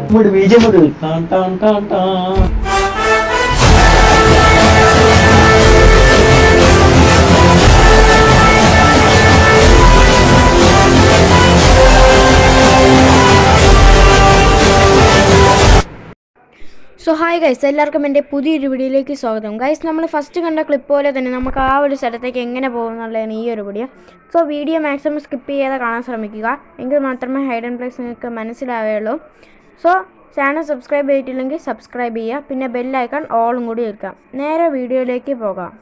ഇങ്ങോട്ട് ബീജം ടാൻ ടാൻ ടാൻ സോ ഹായ് ഗൈസ് എല്ലാവർക്കും എന്റെ പുതിയൊരു വീഡിയോയിലേക്ക് സ്വാഗതം. ഗൈസ് നമ്മൾ ഫസ്റ്റ് കണ്ട ക്ലിപ്പ് പോലെ തന്നെ നമുക്ക് ആ ഒരു സ്ഥലത്തേക്ക് എങ്ങനെ പോകും എന്നുള്ളതാണ് ഈ ഒരു video so video maximum skip ചെയ്യാതെ കാണാൻ ശ്രമിക്കുക. എങ്കിൽ മാത്രമേ ഹൈഡ് ആൻഡ് പ്ലേസ് നിങ്ങൾക്ക് മനസ്സിലാവുകയുള്ളൂ. സോ ചാനൽ സബ്സ്ക്രൈബ് ചെയ്തിട്ടില്ലെങ്കിൽ സബ്സ്ക്രൈബ് ചെയ്യുക. പിന്നെ ബെല്ലൈക്കൺ ഓളും കൂടി വെക്കാം നേരെ വീഡിയോയിലേക്ക് പോകാം.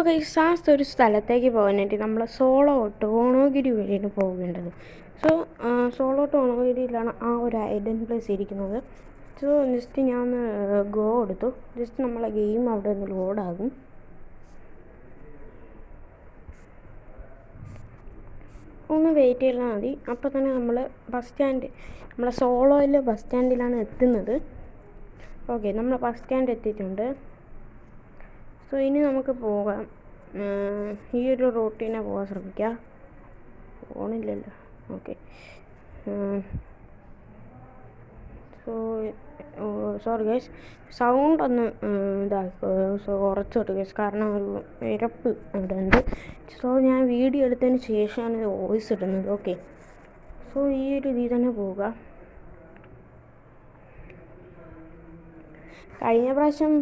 സോ ഗൈസ് ആ ഒരു സ്ഥലത്തേക്ക് പോകാനായിട്ട് നമ്മൾ സോളോ ടോണോഗിരി വഴിയാണ് പോകേണ്ടത്. സോ സോളോ ടോണോഗിരിയിലാണ് ആ ഒരു ഐഡൻ പ്ലേസ് ഇരിക്കുന്നത്. സോ ജസ്റ്റ് ഞാൻ ഗോ എടുത്തു ജസ്റ്റ് നമ്മളെ ഗെയിം അവിടെ നിന്ന് ലോഡാകും. ഒന്ന് വെയിറ്റ് ചെയ്താൽ മതി. അപ്പോൾ തന്നെ നമ്മൾ ബസ് സ്റ്റാൻഡ് നമ്മളെ സോളോയിൽ ബസ് സ്റ്റാൻഡിലാണ് എത്തുന്നത്. ഓക്കെ നമ്മൾ ബസ് സ്റ്റാൻഡ് എത്തിയിട്ടുണ്ട്. സോ ഇനി നമുക്ക് പോകാം. ഈ ഒരു റൂട്ടിനെ പോകാൻ ശ്രമിക്കാം. പോണില്ലല്ലോ. Okay. So sorry guys sound ഒന്ന് ഇതാക്കുക സോ കുറച്ചോട്ട് ഗൈസ് കാരണം ഒരു ഇരപ്പ് അവിടെ ഉണ്ട്. സോ ഞാൻ വീഡിയോ എടുത്തതിന് ശേഷമാണ് ഇത് വോയിസ് ഇടുന്നത്. ഓക്കെ സോ ഈ ഒരു ഇതിൽ തന്നെ പോവുക. കഴിഞ്ഞ പ്രാവശ്യം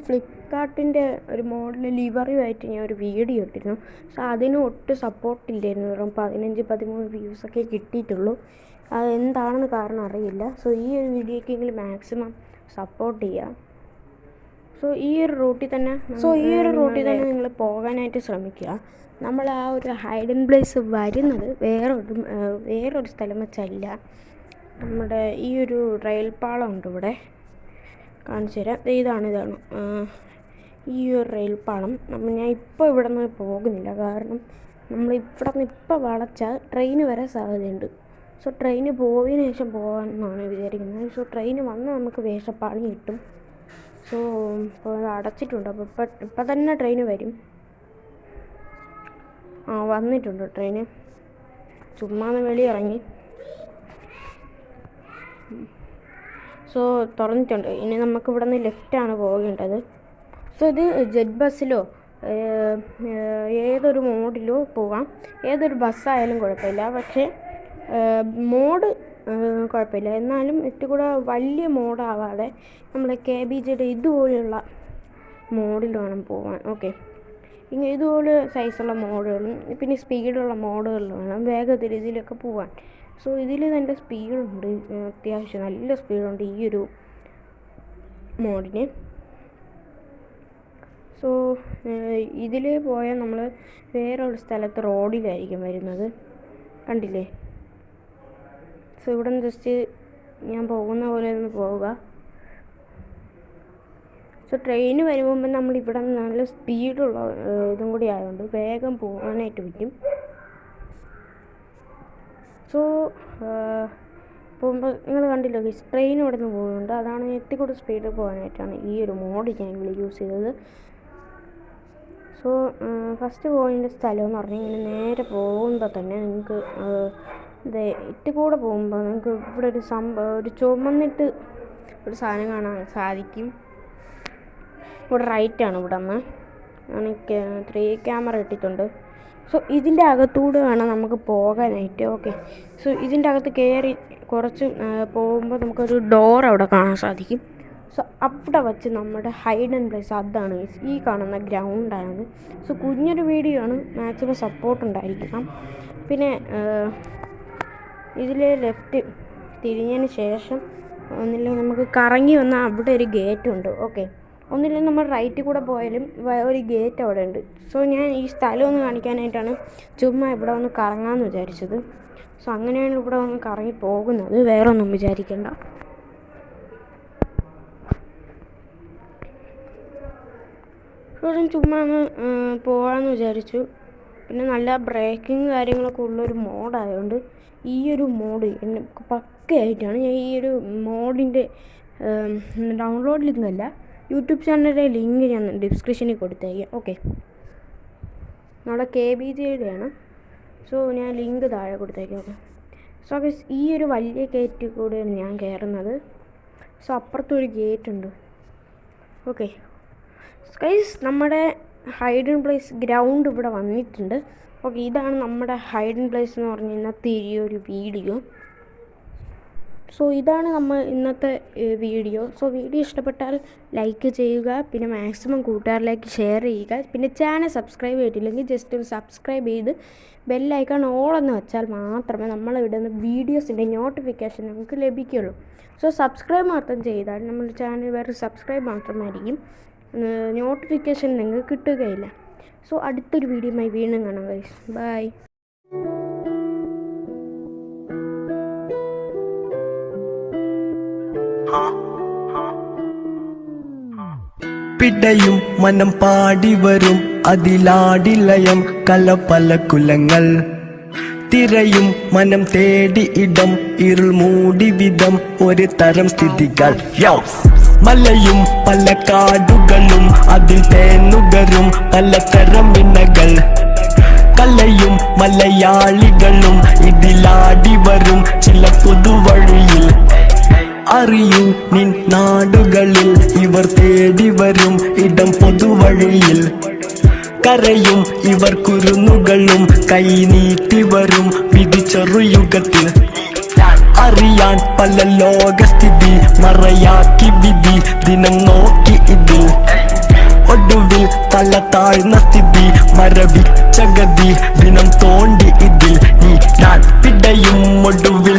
ഫ്ലിപ്കാർട്ടിന്റെ ഒരു മോഡൽ ലിവറിയുമായിട്ട് ഞാൻ ഒരു വീഡിയോ ഇട്ടിരുന്നു. പക്ഷെ അതിന് ഒട്ടും സപ്പോർട്ട് ഇല്ലായിരുന്നു. വെറും പതിനഞ്ച് പതിമൂന്ന് വ്യൂസൊക്കെ കിട്ടിയിട്ടുള്ളൂ. അത് എന്താണെന്ന് കാരണം അറിയില്ല. സോ ഈ ഒരു വീഡിയോക്കെങ്കിലും മാക്സിമം സപ്പോർട്ട് ചെയ്യുക സോ ഈ ഒരു റൂട്ടിൽ തന്നെ സോ ഈ ഒരു റൂട്ടിൽ തന്നെ നിങ്ങൾ പോകാനായിട്ട് ശ്രമിക്കുക. നമ്മൾ ആ ഒരു ഹൈഡൻ പ്ലേസ് വരുന്നത് വേറൊരു വേറൊരു സ്ഥലം വെച്ചല്ല. നമ്മുടെ ഈ ഒരു റെയിൽ പാളം ഉണ്ട് ഇവിടെ കാണിച്ചു തരാം ഇതാണ്. ഇതാണ് ഈ ഒരു റെയിൽ പാളം നമ്മൾ ഞാൻ ഇപ്പോൾ ഇവിടെ നിന്ന് പോകുന്നില്ല. കാരണം നമ്മൾ ഇവിടെ നിന്ന് ഇപ്പോൾ വളച്ചാൽ ട്രെയിൻ വരെ സാധ്യതയുണ്ട്. സോ ട്രെയിൻ പോയതിനു ശേഷം പോകാമെന്നാണ് വിചാരിക്കുന്നത്. സോ ട്രെയിൻ വന്ന് നമുക്ക് വേഷപ്പാണി കിട്ടും. സോ ഇപ്പോൾ അടച്ചിട്ടുണ്ട്. അപ്പോൾ ഇപ്പം ഇപ്പം തന്നെ ട്രെയിൻ വരും. ആ വന്നിട്ടുണ്ട് ട്രെയിന്. ചുമ്മാ ഒന്ന് വെളി ഇറങ്ങി സോ തുറന്നിട്ടുണ്ട്. ഇനി നമുക്ക് ഇവിടെ നിന്ന് ലെഫ്റ്റാണ് പോകേണ്ടത്. സോ ഇത് ജെറ്റ് ബസ്സിലോ ഏതൊരു മോഡിലോ പോകാം ഏതൊരു ബസ്സായാലും കുഴപ്പമില്ല. പക്ഷേ മോഡ് കുഴപ്പമില്ല. എന്നാലും ഇത്തിരി കൂടെ വലിയ മോഡാവാതെ നമ്മുടെ കെ ബി ജിയുടെ ഇതുപോലെയുള്ള മോഡിൽ വേണം പോകാൻ ഓക്കെ. ഇങ്ങനെ ഇതുപോലെ സൈസുള്ള മോഡുകളും പിന്നെ സ്പീഡുള്ള മോഡുകളിൽ വേണം വേഗത്തിൽ ഇതിലൊക്കെ പോകാൻ സോ ഇതിൽ നല്ല സ്പീഡുണ്ട്. അത്യാവശ്യം നല്ല സ്പീഡുണ്ട് ഈ ഒരു മോഡിന്. സോ ഇതിൽ പോയാൽ നമ്മൾ വേറൊരു സ്ഥലത്ത് റോഡിലായിരിക്കും വരുന്നത്. കണ്ടില്ലേ? സോ ഇവിടെ നിന്ന് ജസ്റ്റ് ഞാൻ പോകുന്ന പോലെ ഒന്ന് പോവുക. സോ ട്രെയിൻ വരുമ്പോൾ നമ്മൾ ഇവിടെ നല്ല സ്പീഡുള്ള ഇതും കൂടി ആയതുകൊണ്ട് വേഗം പോകാനായിട്ട് പറ്റും. സോ പോകുമ്പോൾ നിങ്ങൾ കണ്ടില്ലോ ട്രെയിൻ ഇവിടെ നിന്ന് പോകുന്നുണ്ട്. അതാണ് എത്തിക്കൂടെ സ്പീഡിൽ പോകാനായിട്ടാണ് ഈ ഒരു മോഡ് ഞാൻ ഇവിടെ യൂസ് ചെയ്തത്. സോ ഫസ്റ്റ് പോയിന്റെ സ്ഥലം എന്ന് പറഞ്ഞാൽ ഇങ്ങനെ നേരെ പോകുമ്പോൾ തന്നെ നിങ്ങൾക്ക് ഇത് ഇത്തിക്കൂടെ പോകുമ്പോൾ നിങ്ങൾക്ക് ഇവിടെ ഒരു സംഭവം ഒരു ചുമന്നിട്ട് ഒരു സാധനം കാണാൻ സാധിക്കും. ഇവിടെ റൈറ്റ് ആണ് ഇവിടെ നിന്ന് എനിക്ക് ത്രീ ക്യാമറ ഇട്ടിട്ടുണ്ട്. സോ ഇതിന്റെ അകത്തൂടെ വേണം നമുക്ക് പോകാനായിട്ട്. ഓക്കെ സോ ഇതിന്റെ അകത്ത് കയറി കുറച്ച് പോകുമ്പോൾ നമുക്കൊരു ഡോർ അവിടെ കാണാൻ സാധിക്കും. സോ അവിടെ വച്ച് നമ്മുടെ ഹൈഡ് ആൻഡ് പ്ലേസ് അതാണ്. ഈ കാണുന്ന ഗ്രൗണ്ടാണ് സോ കുഞ്ഞൊരു വീഡിയോ ആണ്. മാക്സിമം സപ്പോർട്ട് ഉണ്ടായിരിക്കണം. പിന്നെ ഇതിൽ ലെഫ്റ്റ് തിരിഞ്ഞതിന് ശേഷം ഒന്നില്ലെങ്കിൽ നമുക്ക് കറങ്ങി വന്നാൽ അവിടെ ഒരു ഗേറ്റ് ഉണ്ട്. ഓക്കെ ഒന്നില്ലെങ്കിൽ നമ്മൾ റൈറ്റിൽ കൂടെ പോയാലും ഒരു ഗേറ്റ് അവിടെ ഉണ്ട്. സോ ഞാൻ ഈ സ്ഥലം ഒന്ന് കാണിക്കാനായിട്ടാണ് ചുമ്മാ ഇവിടെ ഒന്ന് കറങ്ങാമെന്ന് വിചാരിച്ചത്. സോ അങ്ങനെയാണ് ഇവിടെ ഒന്ന് കറങ്ങി പോകുന്നത്. വേറെ ഒന്നും വിചാരിക്കേണ്ട. ഇവിടെ ചുമ്മാ ഒന്ന് പോകാമെന്ന് വിചാരിച്ചു. പിന്നെ നല്ല ബ്രേക്കിങ് കാര്യങ്ങളൊക്കെ ഉള്ളൊരു മോഡായതുകൊണ്ട് ഈ ഒരു മോഡ് എന്നെ പക്കയായിട്ടാണ് ഞാൻ ഈ ഒരു മോഡിന്റെ ഡൗൺലോഡ് ലിങ്ക് അല്ല യൂട്യൂബ് ചാനലിന്റെ ലിങ്ക് ഞാൻ ഡിസ്ക്രിപ്ഷനിൽ കൊടുത്തേക്കാം. ഓക്കെ. നമ്മുടെ കെ ബി ജിയുടെയാണ് സോ ഞാൻ ലിങ്ക് താഴെ കൊടുത്തേക്കാം. ഓക്കെ സോ ഗസ് ഈ ഒരു വലിയ ഗേറ്റ് കൂടെയാണ് ഞാൻ കയറുന്നത്. സോ അപ്പുറത്തൊരു ഗേറ്റ് ഉണ്ട് ഓക്കെ. ഗൈസ് നമ്മുടെ ഹൈഡൻ പ്ലേസ് ഗ്രൗണ്ട് ഇവിടെ വന്നിട്ടുണ്ട്. ഓക്കെ ഇതാണ് നമ്മുടെ ഹൈഡൻ പ്ലേസ് എന്ന് പറഞ്ഞു ഇന്നത്തെ ഈ ഒരു വീഡിയോ. സോ ഇതാണ് നമ്മൾ ഇന്നത്തെ വീഡിയോ. സോ വീഡിയോ ഇഷ്ടപ്പെട്ടാൽ ലൈക്ക് ചെയ്യുക പിന്നെ മാക്സിമം കൂട്ടുകാരിലേക്ക് ഷെയർ ചെയ്യുക. പിന്നെ ചാനൽ സബ്സ്ക്രൈബ് ചെയ്തിട്ടില്ലെങ്കിൽ ജസ്റ്റ് ഒന്ന് സബ്സ്ക്രൈബ് ചെയ്ത് ബെല്ലൈക്കൺ എന്ന് വെച്ചാൽ മാത്രമേ നമ്മൾ ഇടുന്ന വീഡിയോസിന്റെ നോട്ടിഫിക്കേഷൻ നമുക്ക് ലഭിക്കുകയുള്ളൂ. സോ സബ്സ്ക്രൈബ് മാത്രം ചെയ്താൽ നമ്മൾ ചാനൽ വേറെ സബ്സ്ക്രൈബ് മാത്രമായിരിക്കും. നോട്ടിഫിക്കേഷൻ നിങ്ങൾക്ക് കിട്ടുകയില്ല. സോ അടുത്തൊരു വീഡിയോയുമായി വീണ്ടും കാണാം ഗൈസ് ബൈ പിടയും മനം പാടി വരും അതിലാടിലയം കല പല കുലങ്ങൾ. തിരയും മനം തേടി ഇടം ഇരുൾ മൂടി ഒരു തരം സ്ഥിതികൾ. മലയും പല കാടുകളും അതിൽ തേനുകരും പലതരം ഇണകൾ കലയും മലയാളികളും ഇതിലാടി വരും ചില പുതുവഴിയിൽ. അറിയൂ നിൻ നാടുകളിൽ ഇവർ തേടി വരും ഇടം പൊതുവഴിയിൽ. കരയും ഇവർ കുരുന്നുകളും കൈ നീട്ടി വരും വിധി ചെറുയുഗത്തിൽ അറിയാൻ പല ലോകസ്ഥിതി മറയാക്കി വിധി. ദിനം നോക്കി ഇതിൽ ഒടുവിൽ തല താഴ്ന്ന സ്ഥിതി മരവിച്ച ഗതി. ദിനം തോണ്ടി ഇതിൽ. ഈ ഞാൻ പിടയും ഒടുവിൽ